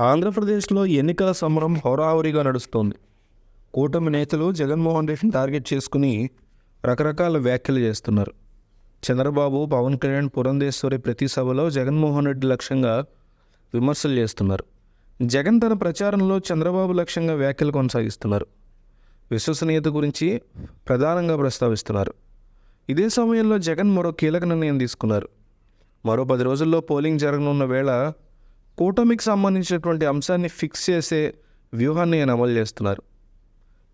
ఆంధ్రప్రదేశ్లో ఎన్నికల సమరం హోరాహోరీగా నడుస్తోంది. కూటమి నేతలు జగన్మోహన్ రెడ్డిని టార్గెట్ చేసుకుని రకరకాల వ్యాఖ్యలు చేస్తున్నారు. చంద్రబాబు పవన్ కళ్యాణ్ పురంధేశ్వరి ప్రతి సభలో జగన్మోహన్ రెడ్డి లక్ష్యంగా విమర్శలు చేస్తున్నారు. జగన్ తన ప్రచారంలో చంద్రబాబు లక్ష్యంగా వ్యాఖ్యలు కొనసాగిస్తున్నారు. విశ్వసనీయత గురించి ప్రధానంగా ప్రస్తావిస్తున్నారు. ఇదే సమయంలో జగన్ మరో కీలక నిర్ణయం తీసుకున్నారు. మరో పది రోజుల్లో పోలింగ్ జరగనున్న వేళ కూటమికి సంబంధించినటువంటి అంశాన్ని ఫిక్స్ చేసే వ్యూహాన్ని ఆయన అమలు చేస్తున్నారు.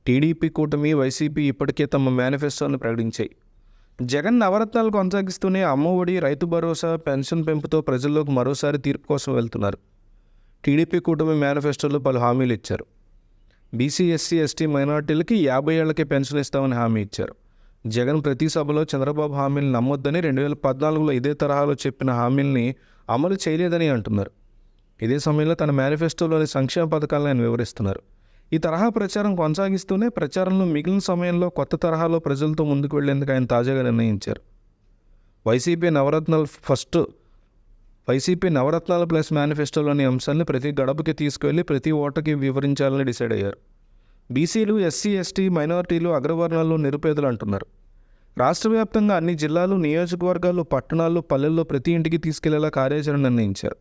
టీడీపీ కూటమి వైసీపీ ఇప్పటికే తమ మేనిఫెస్టోను ప్రకటించాయి. జగన్ నవరత్నాలు కొనసాగిస్తూనే అమ్మఒడి రైతు భరోసా పెన్షన్ పెంపుతో ప్రజల్లోకి మరోసారి తీర్పు కోసం వెళ్తున్నారు. టీడీపీ కూటమి మేనిఫెస్టోలో పలు హామీలు ఇచ్చారు. బీసీ ఎస్సీ ఎస్టీ మైనార్టీలకి యాభై ఏళ్ళకే పెన్షన్ ఇస్తామని హామీ ఇచ్చారు. జగన్ ప్రతి సభలో చంద్రబాబు హామీలు నమ్మొద్దని రెండు వేల పద్నాలుగులో ఇదే తరహాలో చెప్పిన హామీల్ని అమలు చేయలేదని అంటున్నారు. ఇదే సమయంలో తన మేనిఫెస్టోలోని సంక్షేమ పథకాలను ఆయన వివరిస్తున్నారు. ఈ తరహా ప్రచారం కొనసాగిస్తూనే ప్రచారంలో మిగిలిన సమయంలో కొత్త తరహాలో ప్రజలతో ముందుకు వెళ్ళేందుకు ఆయన తాజాగా నిర్ణయించారు. వైసీపీ నవరత్నాలు ఫస్ట్ వైసీపీ నవరత్నాల ప్లస్ మేనిఫెస్టోలోని అంశాన్ని ప్రతి గడపకి తీసుకువెళ్ళి ప్రతి ఓటర్కి వివరించాలని డిసైడ్ అయ్యారు. బీసీలు ఎస్సీ ఎస్టీ మైనారిటీలు అగ్రవర్ణాలు నిరుపేదలు అంటున్నారు. రాష్ట్ర వ్యాప్తంగా అన్ని జిల్లాలు నియోజకవర్గాలు పట్టణాలు పల్లెల్లో ప్రతి ఇంటికి తీసుకెళ్ళేలా కార్యాచరణ నిర్ణయించారు.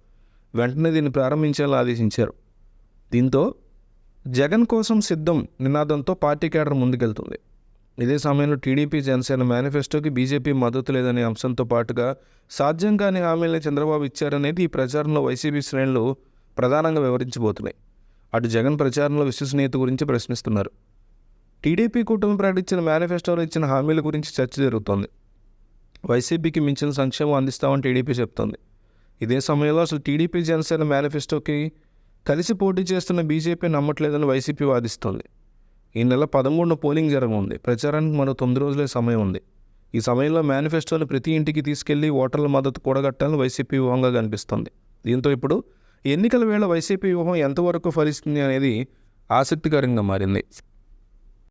వెంటనే దీన్ని ప్రారంభించేలా ఆదేశించారు. దీంతో జగన్ కోసం సిద్ధం నినాదంతో పార్టీ కేడర్ ముందుకెళ్తుంది. ఇదే సమయంలో టీడీపీ జనసేన మేనిఫెస్టోకి బీజేపీ మద్దతు లేదనే అంశంతో పాటుగా సాధ్యం కాని హామీలని చంద్రబాబు ఇచ్చారనేది ఈ ప్రచారంలో వైసీపీ శ్రేణులు ప్రధానంగా వివరించబోతున్నాయి. అటు జగన్ ప్రచారంలో విశ్వసనీయత గురించి ప్రశ్నిస్తున్నారు. టీడీపీ కూటమి ప్రకటించిన మేనిఫెస్టోలో ఇచ్చిన హామీల గురించి చర్చ జరుగుతోంది. వైసీపీకి మించిన సంక్షేమం అందిస్తామని టీడీపీ చెప్తోంది. ఇదే సమయంలో అసలు టీడీపీ జనసేన మేనిఫెస్టోకి కలిసి పోటీ చేస్తున్న బీజేపీ నమ్మట్లేదని వైసీపీ వాదిస్తోంది. ఈ నెల పదమూడున పోలింగ్ జరగనుంది. ప్రచారానికి మరో తొమ్మిది రోజులే సమయం ఉంది. ఈ సమయంలో మేనిఫెస్టోను ప్రతి ఇంటికి తీసుకెళ్ళి ఓటర్ల మద్దతు కూడగట్టాలని వైసీపీ వ్యూహంగా కనిపిస్తోంది. దీంతో ఇప్పుడు ఎన్నికల వేళ వైసీపీ వ్యూహం ఎంతవరకు ఫలిస్తుంది అనేది ఆసక్తికరంగా మారింది.